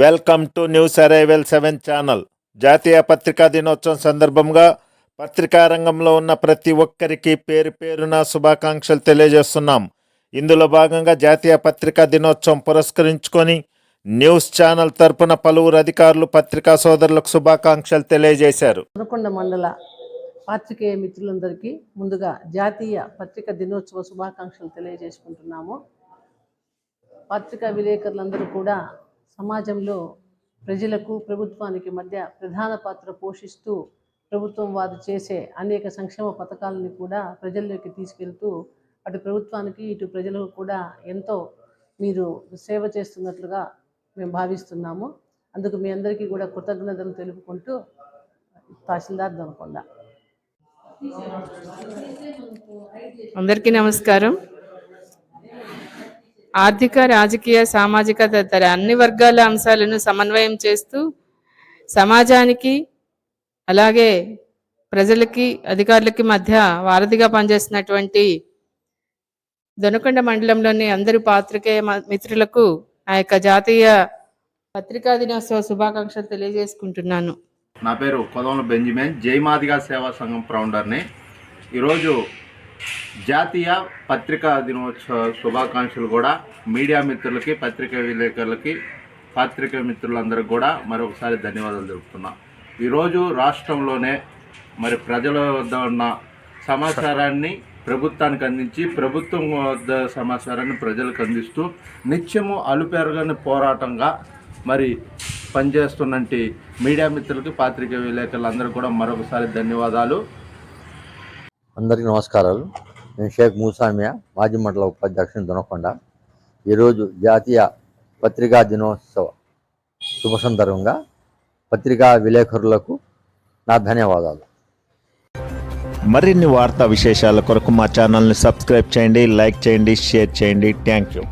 Welcome to news arrival seven channel. జాతీయ పత్రికా దినోత్సవం సందర్భంగా పత్రికా రంగంలో ఉన్న ప్రతి ఒక్కరికి పేరు పేరున శుభాకాంక్షలు తెలియజేస్తున్నాం. ఇందులో భాగంగా జాతీయ పత్రికా దినోత్సవం పురస్కరించుకొని న్యూస్ ఛానల్ తరపున పలువురు అధికారులు పత్రికా సోదరులకు శుభాకాంక్షలు తెలియజేశారు. దొనకొండ మండల పాత్రికేయ మిత్రులందరికీ ముందుగా జాతీయ పత్రిక దినోత్సవ శుభాకాంక్షలు తెలియజేసుకుంటున్నాము. పత్రికా విలేకరులందరూ కూడా సమాజంలో ప్రజలకు ప్రభుత్వానికి మధ్య ప్రధాన పాత్ర పోషిస్తూ ప్రభుత్వం వారు చేసే అనేక సంక్షేమ పథకాలని కూడా ప్రజల్లోకి తీసుకెళ్తూ అటు ప్రభుత్వానికి ఇటు ప్రజలకు కూడా ఎంతో మీరు సేవ చేస్తున్నట్లుగా మేము భావిస్తున్నాము. అందుకు మీ అందరికీ కూడా కృతజ్ఞతలు తెలుపుకుంటూ తహసీల్దార్ దొనకొండ అందరికీ నమస్కారం. ఆర్థిక రాజకీయ సామాజిక తదితర అన్ని వర్గాల అంశాలను సమన్వయం చేస్తూ సమాజానికి అలాగే ప్రజలకి అధికారులకి మధ్య వారధిగా పనిచేస్తున్నటువంటి దొనకొండ మండలంలోని అందరి పాత్రికేయ మిత్రులకు నా యొక్క జాతీయ పత్రికా దినోత్సవ శుభాకాంక్షలు తెలియజేసుకుంటున్నాను. నా పేరు కొదవల బెంజమిన్ జైమాదిగా సేవా సంఘం ప్రౌండర్ని ఈరోజు జాతీయ పత్రికా దినోత్సవ శుభాకాంక్షలు కూడా మీడియా మిత్రులకి పత్రికా విలేకరులకి పాత్రికా మిత్రులందరికీ కూడా మరొకసారి ధన్యవాదాలు తెలుపుతున్నా. ఈరోజు రాష్ట్రంలోనే మరి ప్రజల వద్ద ఉన్న సమాచారాన్ని ప్రభుత్వానికి అందించి ప్రభుత్వం వద్ద సమాచారాన్ని ప్రజలకు అందిస్తూ నిత్యము అలుపెరగని పోరాటంగా మరి పనిచేస్తున్నటి మీడియా మిత్రులకి పాత్రికా విలేకరులందరూ కూడా మరొకసారి ధన్యవాదాలు. అందరికీ నమస్కారాలు. నేను షేక్ మూసామియా మాజీ మండల ఉపాధ్యక్షుని దొనకొండ. ఈరోజు జాతీయ పత్రికా దినోత్సవ శుభ సందర్భంగా పత్రికా విలేకరులకు నా ధన్యవాదాలు. మరిన్ని వార్తా విశేషాల కొరకు మా ఛానల్ని సబ్స్క్రైబ్ చేయండి లైక్ చేయండి షేర్ చేయండి. Thank you.